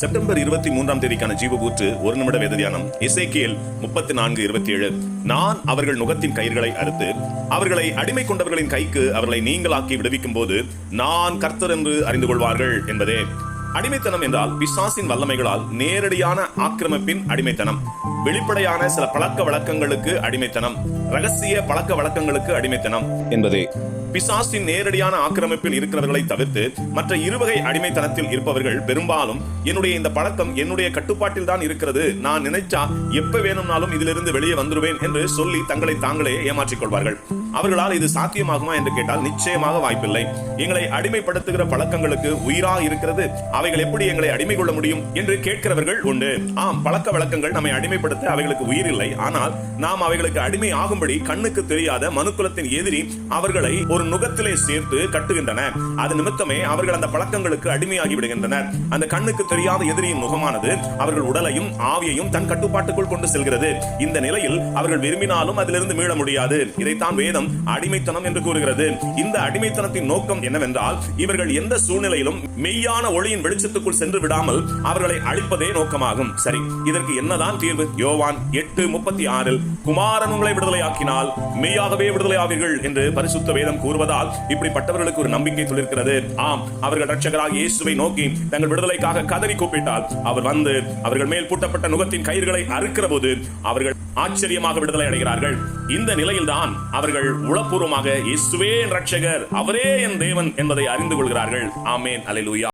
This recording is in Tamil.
செப்டம்பர் இருபத்தி மூன்றாம் தேதிக்கான ஜீவபூற்று ஒரு நிமிட வேத தியானம் இசைக்கியல் முப்பத்தி நான்கு இருபத்தி ஏழு. நான் அவர்கள் நுகத்தின் கயிர்களை அறுத்து அவர்களை அடிமை கொண்டவர்களின் கைக்கு அவர்களை நீங்களாக்கி விடுவிக்கும் போது நான் கர்த்தர் என்று அறிந்து கொள்வார்கள் என்பதே. அடிமைத்தனம் என்றால் பிசாசின் வல்லமைகளால் நேரடியான ஆக்கிரமிப்பின் அடிமைத்தனம். வெளிப்படையான சில பழக்க வழக்கங்களுக்கு அடிமைத்தனம் ரகசிய பழக்க வழக்கங்களுக்கு அடிமைத்தனம் என்பதே பிசாசின் நேரடியான ஆக்கிரமிப்பில் இருக்கிறவர்களை தவிர்த்து மற்ற இருவகை அடிமைத்தனத்தில் இருப்பவர்கள் பெரும்பாலும் என்னுடைய இந்த பழக்கம் என்னுடைய கட்டுப்பாட்டில் தான் இருக்கிறது. நான் நினைச்சா எப்ப வேணும்னாலும் இதிலிருந்து வெளியே வந்துருவேன் என்று சொல்லி தங்களை தாங்களே ஏமாற்றிக் கொள்வார்கள். அவர்களால் இது சாத்தியமாகுமா என்று கேட்டால் நிச்சயமாக வாய்ப்பில்லை. எங்களை அடிமைப்படுத்துகிற பழக்கங்களுக்கு உயிராக இருக்கிறது. அவைகள் எப்படி எங்களை அடிமை கொள்ள முடியும் என்று கேட்கிறவர்கள் உண்டு. ஆம் பழக்க வழக்கங்கள் நம்மை அடிமைப்படுத்த அவைகளுக்கு உயிர் இல்லை ஆனால் நாம் அவைகளுக்கு அடிமை ஆகும்படி கண்ணுக்கு தெரியாத மனுக்குலத்தின் எதிரி அவர்களை ஒரு நுகத்திலே சேர்த்து கட்டுகின்றன. அது நிமித்தமே அவர்கள் அந்த பழக்கங்களுக்கு அடிமையாகி விடுகின்றனர். அந்த கண்ணுக்கு தெரியாத எதிரியின் முகமானது அவர்கள் உடலையும் ஆவியையும் தன் கட்டுப்பாட்டுக்குள் கொண்டு செல்கிறது. இந்த நிலையில் அவர்கள் விரும்பினாலும் அதிலிருந்து மீள முடியாது. இதைத்தான் வேதம் அடிமைத்தனம் என்று கூறுகிறது. இந்த அடிமைத்தனத்தின் நோக்கம் என்னவென்றால் இவர்கள் எந்த சூழ்நிலையிலும் மெய்யான ஒளியின் வெளிச்சத்துக்குள் சென்று விடாமல் அவர்களை அழிப்பதே நோக்கமாகும். சரி இதற்கு என்னதான் தீர்வு? யோவான் எட்டு முப்பத்தி ஆறில் குமாரன் உங்களை விடுதலையாக்கினால் மெய்யாகவே விடுதலை ஆவீர்கள் என்று பரிசுத்த வேதம் கூறுவதால் இப்படிப்பட்டவர்களுக்கு ஒரு நம்பிக்கை துளிர்க்கிறது ஆம் அவர்கள் ரட்சகராக இயேசுவை நோக்கி தங்கள் விடுதலைக்காக கதறி கூப்பிட்டால் அவர் வந்து அவர்கள் மேல் பூட்டப்பட்ட நுகத்தின் கயிறுகளை அறுக்கிற போது அவர்கள் ஆச்சரியமாக விடுதலை அடைகிறார்கள். இந்த நிலையில்தான் அவர்கள் உளப்பூர்வமாக இயேசுவே என் ரட்சகர் அவரே என் தேவன் என்பதை அறிந்து கொள்கிறார்கள். ஆமேன். அல்லேலூயா.